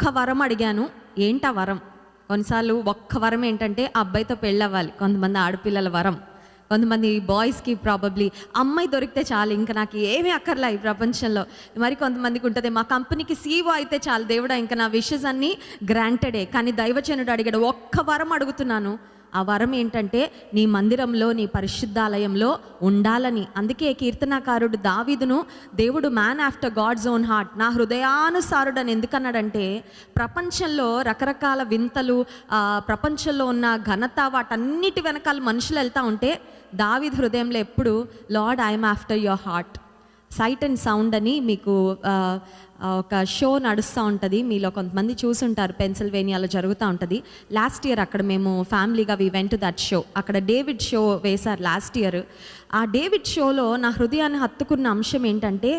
ఒక్క వరం అడిగాను. ఏంటా వరం? కొన్నిసార్లు ఒక్క వరం ఏంటంటే ఆ అబ్బాయితో పెళ్ళవ్వాలి. కొంతమంది ఆడపిల్లల వరం. కొంతమంది బాయ్స్కి ప్రాబబ్లీ అమ్మాయి దొరికితే చాలు. ఇంకా నాకు ఏమీ అక్కర్లా ఈ ప్రపంచంలో. మరి కొంతమందికి ఉంటుంది మా కంపెనీకి సీఓ అయితే చాలు దేవుడా ఇంకా నా విషెస్ అన్నీ గ్రాంటెడే కానీ దైవచనుడు అడిగాడు ఒక్క వరం అడుగుతున్నాను. ఆ వరం ఏంటంటే నీ మందిరంలో నీ పరిశుద్ధాలయంలో ఉండాలని. అందుకే కీర్తనాకారుడు దావీదును దేవుడు man after God's own heart నా హృదయానుసారుడు అని ఎందుకన్నాడంటే ప్రపంచంలో రకరకాల వింతలు ప్రపంచంలో ఉన్న ఘనత వాటన్నిటి వెనకాల మనుషులు వెళ్తా ఉంటే దావీద్ హృదయంలో ఎప్పుడు Lord I'm after your heart sight and sound అని మీకు ఒక షో నడుస్తూ ఉంటుంది. మీలో కొంతమంది చూసుంటారు. పెన్సిల్వేనియాలో జరుగుతూ ఉంటుంది. లాస్ట్ ఇయర్ అక్కడ మేము ఫ్యామిలీగా వి వెంట్ దట్ షో అక్కడ డేవిడ్ షో వేశారు లాస్ట్ ఇయర్ ఆ డేవిడ్ షోలో నా హృదయాన్ని హత్తుకున్న అంశం ఏంటంటే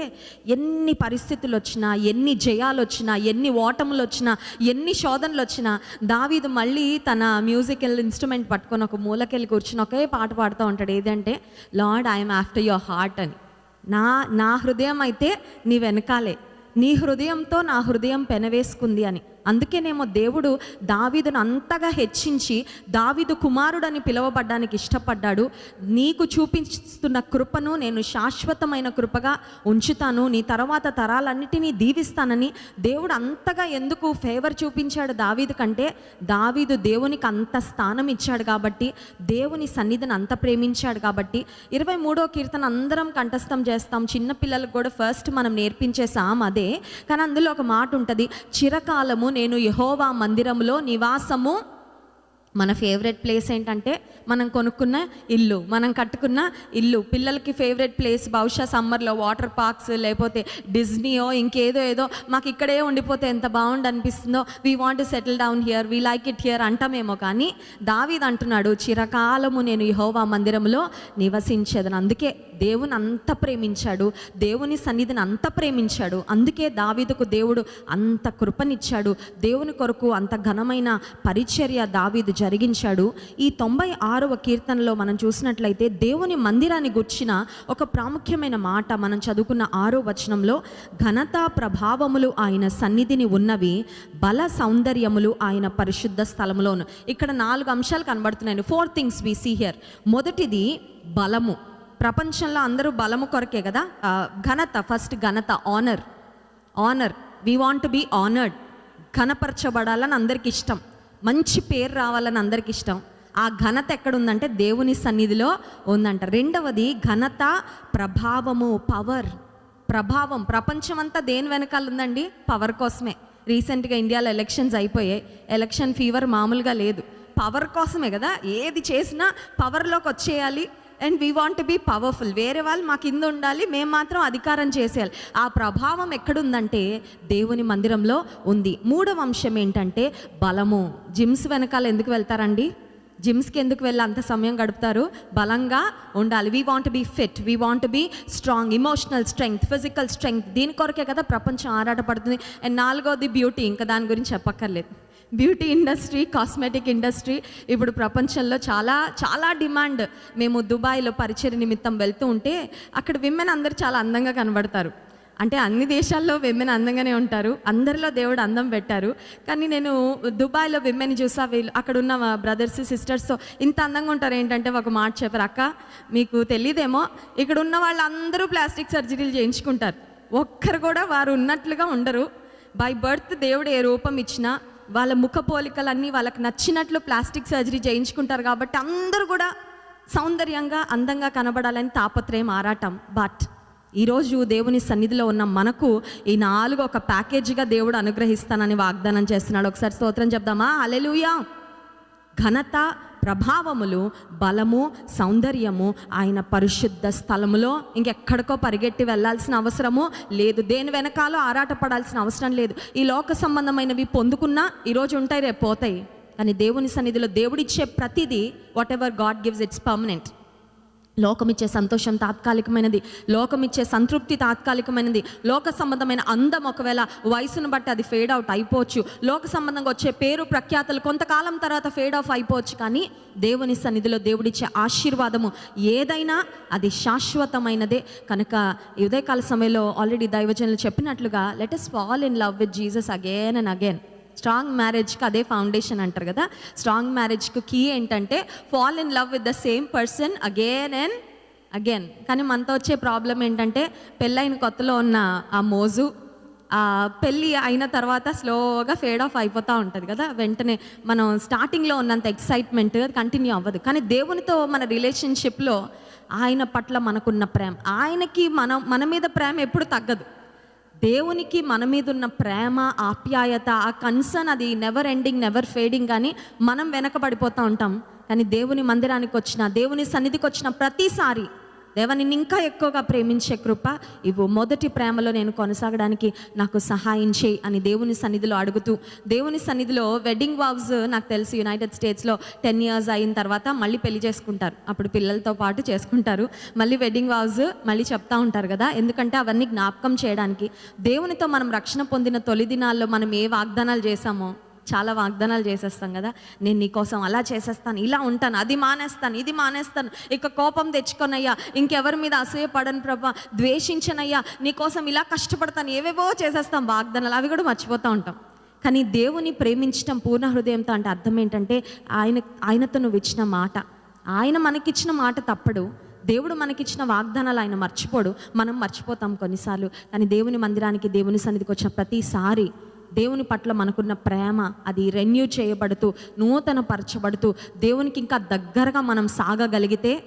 ఎన్ని పరిస్థితులు వచ్చినా ఎన్ని జయాలు వచ్చినా ఎన్ని ఓటములు వచ్చినా ఎన్ని శోధనలు వచ్చినా దావీదు మళ్ళీ తన మ్యూజికల్ ఇన్స్ట్రుమెంట్ పట్టుకొని ఒక మూలకెళ్ళి కూర్చుని ఒకే పాట పాడుతూ ఉంటాడు. ఏదంటే Lord I'm after your heart అని. నా నా హృదయం అయితే నీ వెనకాలే. నీ హృదయంతో నా హృదయం పెనవేసుకుంది అని. అందుకేనేమో దేవుడు దావీదును అంతగా హెచ్చించి దావీదు కుమారుడని పిలువబడ్డానికి ఇష్టపడ్డాడు. నీకు చూపిస్తున్న కృపను నేను శాశ్వతమైన కృపగా ఉంచుతాను. నీ తర్వాత తరాలన్నిటినీ దీవిస్తానని దేవుడు అంతగా ఎందుకు ఫేవర్ చూపించాడు దావీదు కంటే? దావీదు దేవునికి అంత స్థానం ఇచ్చాడు కాబట్టి దేవుని సన్నిధిని అంత ప్రేమించాడు కాబట్టి. ఇరవై మూడో కీర్తన అందరం కంఠస్థం చేస్తాం. చిన్న పిల్లలకు కూడా ఫస్ట్ మనం నేర్పించేసాం అదే. కానీ అందులో ఒక మాట ఉంటుంది చిరకాలము నేను యహోవా మందిరములో నివాసము. మన ఫేవరెట్ ప్లేస్ ఏంటంటే మనం కొనుక్కున్న ఇల్లు మనం కట్టుకున్న ఇల్లు. పిల్లలకి ఫేవరెట్ ప్లేస్ బహుశా సమ్మర్లో వాటర్ పార్క్స్ లేకపోతే డిజ్నీయో ఇంకేదో ఏదో. మాకు ఇక్కడే ఉండిపోతే ఎంత బాగుండు అనిపిస్తుందో. We want settle down here we like it here అంటామేమో కానీ దావీద్ అంటున్నాడు చిరకాలము నేను యహోవా మందిరంలో నివసించేదని. అందుకే దేవుని అంత ప్రేమించాడు దేవుని సన్నిధిని అంత ప్రేమించాడు. అందుకే దావీదుకు దేవుడు అంత కృపనిచ్చాడు దేవుని కొరకు అంత ఘనమైన పరిచర్య దావీదు జరిగించాడు. ఈ తొంభై ఆరవ కీర్తనలో మనం చూసినట్లయితే దేవుని మందిరాన్ని గుర్చిన ఒక ప్రాముఖ్యమైన మాట మనం చదువుకున్న ఆరో వచనంలో ఘనత ప్రభావములు ఆయన సన్నిధిని ఉన్నవి బల సౌందర్యములు ఆయన పరిశుద్ధ స్థలంలోను ఇక్కడ నాలుగు అంశాలు కనబడుతున్నాయి four things we see here మొదటిది బలము. ప్రపంచంలో అందరూ బలము కొరకే కదా? ఘనత ఫస్ట్ ఘనత honour honour we want be honoured ఘనపరచబడాలని అందరికి ఇష్టం. మంచి పేరు రావాలని అందరికి ఇష్టం. ఆ ఘనత ఎక్కడుందంటే దేవుని సన్నిధిలో ఉందంట. రెండవది ఘనత ప్రభావము పవర్ ప్రభావం. ప్రపంచమంతా దేని వెనకాల ఉందండి? పవర్ కోసమే. రీసెంట్గా ఇండియాలో ఎలక్షన్స్ అయిపోయాయి. ఎలక్షన్ ఫీవర్ మామూలుగా లేదు. పవర్ కోసమే కదా? ఏది చేసినా పవర్లోకి వచ్చేయాలి. And we want be powerful వేరే వాళ్ళు మా కింద ఉండాలి మేము మాత్రం అధికారం చేసేయాలి. ఆ ప్రభావం ఎక్కడుందంటే దేవుని మందిరంలో ఉంది. మూడవ అంశం ఏంటంటే బలము. జిమ్స్ వెనకాల ఎందుకు వెళ్తారండి? జిమ్స్కి ఎందుకు వెళ్ళి అంత సమయం గడుపుతారు? బలంగా ఉండాలి. We want be fit we want be strong emotional strength physical strength దీని కొరకే కదా ప్రపంచం ఆరాటపడుతుంది. అండ్ నాలుగోది బ్యూటీ ఇంకా దాని గురించి చెప్పక్కర్లేదు. Beauty industry cosmetic industry. ఇప్పుడు ప్రపంచంలో చాలా చాలా డిమాండ్. మేము దుబాయ్లో పరిచయ నిమిత్తం వెళ్తూ ఉంటే అక్కడ విమెన్ అందరూ చాలా అందంగా కనబడతారు. అంటే అన్ని దేశాల్లో విమెన్ అందంగానే ఉంటారు. అందరిలో దేవుడు అందం పెట్టారు. కానీ నేను దుబాయ్లో విమెన్ చూసా వీళ్ళు అక్కడ ఉన్న బ్రదర్స్ సిస్టర్స్తో ఇంత అందంగా ఉంటారు. ఏంటంటే ఒక మాట చెప్పారు. అక్క మీకు తెలియదేమో ఇక్కడ ఉన్న వాళ్ళందరూ ప్లాస్టిక్ సర్జరీలు చేయించుకుంటారు. ఒక్కరు కూడా వారు ఉన్నట్లుగా ఉండరు. బై బర్త్ దేవుడు ఏ రూపం ఇచ్చినా వాళ్ళ ముఖ పోలికలన్నీ వాళ్ళకి నచ్చినట్లు ప్లాస్టిక్ సర్జరీ చేయించుకుంటారు కాబట్టి అందరూ కూడా సౌందర్యంగా అందంగా కనబడాలని తాపత్రయం ఆరాటం. బట్ ఈరోజు దేవుని సన్నిధిలో ఉన్న మనకు ఈ నాలుగు ఒక ప్యాకేజీగా దేవుడు అనుగ్రహిస్తానని వాగ్దానం చేస్తున్నాడు. ఒకసారి స్తోత్రం చెప్దామా? అలెలుయా ఘనత ప్రభావములు బలము సౌందర్యము ఆయన పరిశుద్ధ స్థలములో ఇంకెక్కడికో పరిగెట్టి వెళ్ళాల్సిన అవసరము లేదు. దేని వెనకాలో ఆరాటపడాల్సిన అవసరం లేదు. ఈ లోక సంబంధమైనవి పొందుకున్నా ఈరోజు ఉంటాయి రేపు పోతాయి. కానీ దేవుని సన్నిధిలో దేవుడిచ్చే ప్రతిదీ whatever God gives it's permanent లోకమిచ్చే సంతోషం తాత్కాలికమైనది లోకమిచ్చే సంతృప్తి తాత్కాలికమైనది లోక సంబంధమైన అందం ఒకవేళ వయసును బట్టి అది ఫేడ్ అవుట్ అయిపోవచ్చు. లోక సంబంధంగా వచ్చే పేరు ప్రఖ్యాతలు కొంతకాలం తర్వాత ఫేడ్ ఆఫ్ అయిపోవచ్చు. కానీ దేవుని సన్నిధిలో దేవుడిచ్చే ఆశీర్వాదము ఏదైనా అది శాశ్వతమైనదే. కనుక ఉదయకాల సమయంలో ఆల్రెడీ దైవజనులు చెప్పినట్లుగా let us fall in love with Jesus again and again strong మ్యారేజ్కి అదే ఫౌండేషన్ అంటారు కదా. స్ట్రాంగ్ మ్యారేజ్కి కీ ఏంటంటే fall in love with the same person again and again కానీ మనతో వచ్చే ప్రాబ్లం ఏంటంటే పెళ్ళైన కొత్తలో ఉన్న ఆ మోజు పెళ్ళి అయిన తర్వాత స్లోగా ఫేడ్ ఆఫ్ అయిపోతూ ఉంటుంది కదా. వెంటనే మనం స్టార్టింగ్లో ఉన్నంత ఎక్సైట్మెంట్ కంటిన్యూ అవ్వదు. కానీ దేవునితో మన రిలేషన్షిప్లో ఆయన పట్ల మనకున్న ప్రేమ ఆయనకి మనం మన మీద ప్రేమ ఎప్పుడు తగ్గదు. దేవునికి మన మీద ఉన్న ప్రేమ ఆప్యాయత ఆ కన్సర్న్ అది నెవర్ ఎండింగ్ నెవర్ ఫేడింగ్ కానీ మనం వెనకబడిపోతూ ఉంటాం. కానీ దేవుని మందిరానికి వచ్చిన దేవుని సన్నిధికి వచ్చిన ప్రతిసారి దేవ నిన్ను ఇంకా ఎక్కువగా ప్రేమించే కృప ఇవ్వు. మొదటి ప్రేమలో నేను కొనసాగడానికి నాకు సహాయం చేయి అని దేవుని సన్నిధిలో అడుగుతూ దేవుని సన్నిధిలో వెడ్డింగ్ వావ్స్ నాకు తెలిసి. యునైటెడ్ స్టేట్స్లో టెన్ ఇయర్స్ అయిన తర్వాత మళ్ళీ పెళ్ళి చేసుకుంటారు. అప్పుడు పిల్లలతో పాటు చేసుకుంటారు. మళ్ళీ వెడ్డింగ్ వావ్స్ మళ్ళీ చెప్తా ఉంటారు కదా. ఎందుకంటే అవన్నీ జ్ఞాపకం చేయడానికి దేవునితో మనం రక్షణ పొందిన తొలి దినాల్లో మనం ఏ వాగ్దానాలు చేశామో చాలా వాగ్దానాలు చేసేస్తాం కదా నేను నీకోసం అలా చేసేస్తాను ఇలా ఉంటాను అది మానేస్తాను ఇది మానేస్తాను. ఇక కోపం తెచ్చుకొనయ్యా ఇంకెవరి మీద అసూయపడను ప్రభా ద్వేషించనయ్యా నీకోసం ఇలా కష్టపడతాను ఏవేవో చేసేస్తాం వాగ్దానాలు అవి కూడా మర్చిపోతూ ఉంటాం. కానీ దేవుని ప్రేమించడం పూర్ణ హృదయంతో అంటే అర్థం ఏంటంటే ఆయన ఆయనతో నువ్వు ఇచ్చిన మాట ఆయన మనకిచ్చిన మాట తప్పడు దేవుడు మనకిచ్చిన వాగ్దానాలు ఆయన మర్చిపోడు మనం మర్చిపోతాం కొన్నిసార్లు. కానీ దేవుని మందిరానికి దేవుని సన్నిధికి వచ్చిన ప్రతిసారి దేవుని పట్ల మనకున్న ప్రేమ అది రెన్యూ చేయబడుతూ నూతన పరచబడుతూ దేవునికి ఇంకా దగ్గరగా మనం సాగగలిగితే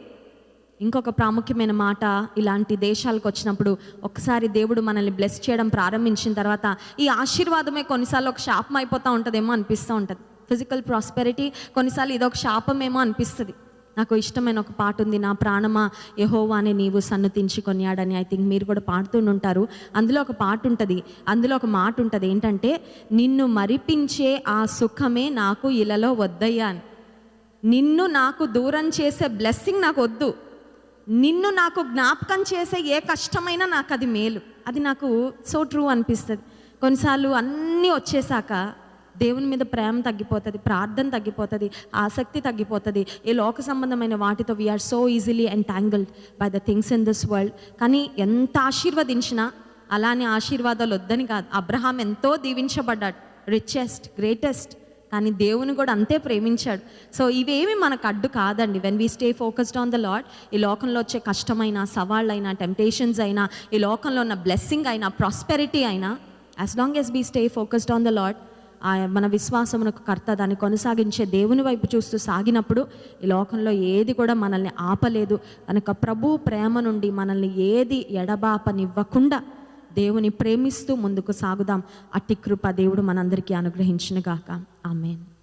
ఇంకొక ప్రాముఖ్యమైన మాట ఇలాంటి దేశాలకు వచ్చినప్పుడు ఒకసారి దేవుడు మనల్ని బ్లెస్ చేయడం ప్రారంభించిన తర్వాత ఈ ఆశీర్వాదమే కొన్నిసార్లు ఒక శాపం అయిపోతూ ఉంటుందేమో అనిపిస్తూ ఉంటుంది. ఫిజికల్ ప్రాస్పెరిటీ కొన్నిసార్లు ఇదొక శాపమేమో అనిపిస్తుంది. నాకు ఇష్టమైన ఒక పాట ఉంది నా ప్రాణమా యహోవానే నీవు సన్నుతించి కొనియాడని ఐ థింక్ మీరు కూడా పాడుతుంటారు అందులో ఒక పాట ఉంటుంది అందులో ఒక మాట ఉంటుంది ఏంటంటే నిన్ను మరిపించే ఆ సుఖమే నాకు ఇలలో వద్దయ్యా నిన్ను నాకు దూరం చేసే బ్లెస్సింగ్ నాకు వద్దు. నిన్ను నాకు జ్ఞాపకం చేసే ఏ కష్టమైనా నాకు అది మేలు. అది నాకు సో ట్రూ అనిపిస్తుంది. కొన్నిసార్లు అన్నీ వచ్చేసాక దేవుని మీద ప్రేమ తగ్గిపోతుంది ప్రార్థన తగ్గిపోతుంది ఆసక్తి తగ్గిపోతుంది. ఈ లోక సంబంధమైన వాటితో we are so easily entangled by the things in this world కానీ ఎంత ఆశీర్వదించినా అలానే ఆశీర్వాదాలు వద్దని కాదు. అబ్రహాం ఎంతో దీవించబడ్డాడు రిచెస్ట్ గ్రేటెస్ట్ కానీ దేవుని కూడా అంతే ప్రేమించాడు. సో ఇవేమి మనకు అడ్డు కాదండి. When we stay focused on the Lord ఈ లోకంలో వచ్చే కష్టమైన సవాళ్ళైనా టెంప్టేషన్స్ అయినా ఈ లోకంలో ఉన్న బ్లెస్సింగ్ అయినా ప్రాస్పెరిటీ అయినా as long as we stay focused on the Lord మన విశ్వాసమునకు కర్త దాన్ని కొనసాగించే దేవుని వైపు చూస్తూ సాగినప్పుడు ఈ లోకంలో ఏది కూడా మనల్ని ఆపలేదు. కనుక ప్రభు ప్రేమ నుండి మనల్ని ఏది ఎడబాపనివ్వకుండా దేవుని ప్రేమిస్తూ ముందుకు సాగుదాం. అట్టి కృప దేవుడు మనందరికీ అనుగ్రహించిన గాక ఆమెన్.